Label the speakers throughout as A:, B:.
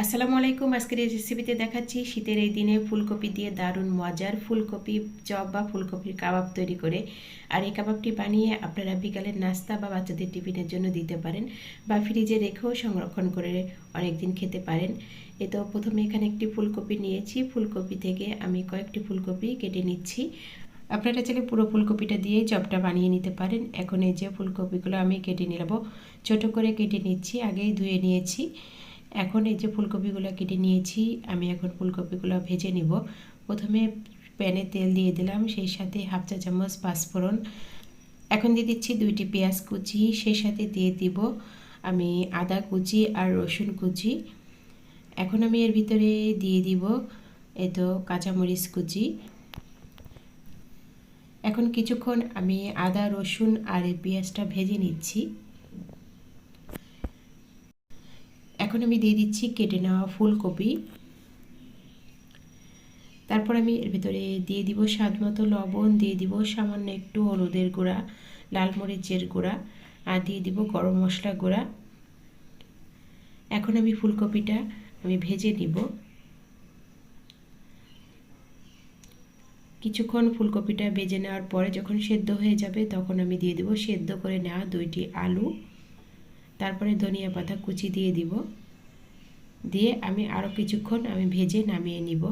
A: আসসালামু আলাইকুম, আজকের এই রেসিপিতে দেখাচ্ছি শীতের এই দিনে ফুলকপি দিয়ে দারুণ মজার ফুলকপি চপ বা ফুলকপির কাবাব তৈরি করে। আর এই কাবাবটি বানিয়ে আপনারা বিকালের নাস্তা বা বাচ্চাদের টিফিনের জন্য দিতে পারেন বা ফ্রিজে রেখেও সংরক্ষণ করে অনেক দিন খেতে পারেন। এ তো প্রথমে এখানে একটি ফুলকপি নিয়েছি। ফুলকপি থেকে আমি কয়েকটি ফুলকপি কেটে নিচ্ছি। আপনারা চাইলে পুরো ফুলকপিটা দিয়ে চপটা বানিয়ে নিতে পারেন। এখন এই যে ফুলকপিগুলো আমি কেটে নিলাম, ছোট করে কেটে নিচ্ছি, আগেই ধুয়ে নিয়েছি। এখন এই যে ফুলকপিগুলো কেটে নিয়েছি, আমি এখন ফুলকপিগুলো ভেজে নিব। প্রথমে প্যানে তেল দিয়ে দিলাম, সেই সাথে হাফ চা চামচ পাঁচফোড়ন। এখন দিয়ে দিচ্ছি দুইটি পেঁয়াজ কুচি, সেই সাথে দিয়ে দিব আমি আদা কুচি আর রসুন কুচি। এখন আমি এর ভিতরে দিয়ে দিব এ তো কাঁচামরিচ কুচি। এখন কিছুক্ষণ আমি আদা, রসুন আর পেঁয়াজটা ভেজে নিচ্ছি। এখন আমি দিয়ে দিচ্ছি কেটে নেওয়া ফুলকপি। তারপর আমি এর ভিতরে দিয়ে দিব স্বাদ মতো লবণ, দিয়ে দিব সামান্য একটু হলুদের গুঁড়া, লাল মরিচের গুঁড়া, আর দিয়ে দিব গরম মশলা গুঁড়া। এখন আমি ফুলকপিটা আমি ভেজে নিব। কিছুক্ষণ ফুলকপিটা ভেজে নেওয়ার পরে যখন সেদ্ধ হয়ে যাবে তখন আমি দিয়ে দেবো সেদ্ধ করে নেওয়া দুইটি আলু। তারপরে ধনিয়া পাতা কুচি দিয়ে দিব। দিয়ে আমি আরও কিছুক্ষণ আমি ভেজে নামিয়ে নিব।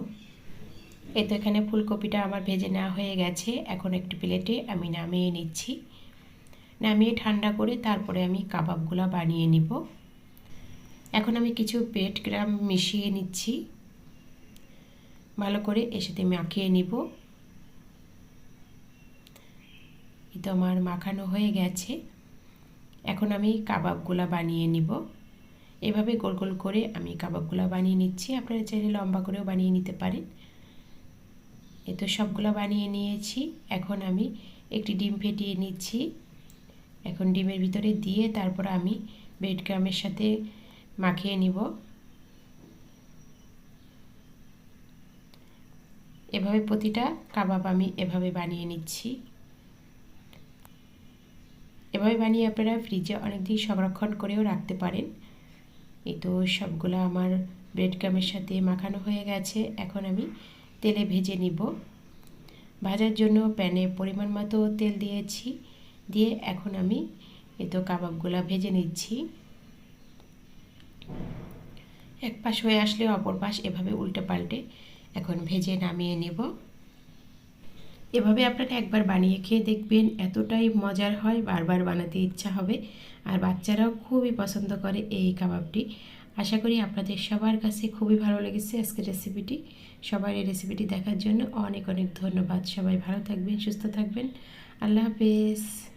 A: এই তো এখানে ফুলকপিটা আমার ভেজে নেওয়া হয়ে গেছে। এখন একটি প্লেটে আমি নামিয়ে নিচ্ছি। নামিয়ে ঠান্ডা করে তারপরে আমি কাবাবগুলো বানিয়ে নিব। এখন আমি কিছু ব্রেড গ্রাম মিশিয়ে নিচ্ছি। ভালো করে এর সাথে মাখিয়ে নিব। তো আমার মাখানো হয়ে গেছে। এখন আমি কাবাবগুলো বানিয়ে নিব। এভাবে গোল গোল করে আমি কাবাবগুলো বানিয়ে নিচ্ছি। আপনারা চাইলে লম্বা করেও বানিয়ে নিতে পারেন। এ তো সবগুলো বানিয়ে নিয়েছি। এখন আমি একটি ডিম ফেটিয়ে নিচ্ছি। এখন ডিমের ভিতরে দিয়ে তারপর আমি ব্রেড ক্রামের সাথে মাখিয়ে নিব। এভাবে প্রতিটা কাবাব আমি এভাবে বানিয়ে নিচ্ছি। এভাবে বানিয়ে আপনারা ফ্রিজে অনেক দিন সংরক্ষণ করেও রাখতে পারেন। এই তো সবগুলো আমার ব্রেড ক্রামের সাথে মাখানো হয়ে গেছে। এখন আমি তেলে ভেজে নিব। ভাজার জন্য প্যানে পরিমাণ মতো তেল দিয়েছি। দিয়ে এখন আমি এই তো কাবাবগুলো ভেজে নিচ্ছি। এক পাশ হয়ে আসলে অপর পাশ এভাবে উল্টে পাল্টে এখন ভেজে নামিয়ে নেব। এভাবে আপনারা একবার বানিয়ে খেয়ে দেখবেন, এতটাই মজার হয়, বারবার বানাতে ইচ্ছা হবে। আর বাচ্চারাও খুবই পছন্দ করে এই কাবাবটি। আশা করি আপনাদের সবার কাছে খুবই ভালো লেগেছে আজকের রেসিপিটি। সবার এই রেসিপিটি দেখার জন্য অনেক অনেক ধন্যবাদ। সবাই ভালো থাকবেন, সুস্থ থাকবেন। আল্লাহ হাফেজ।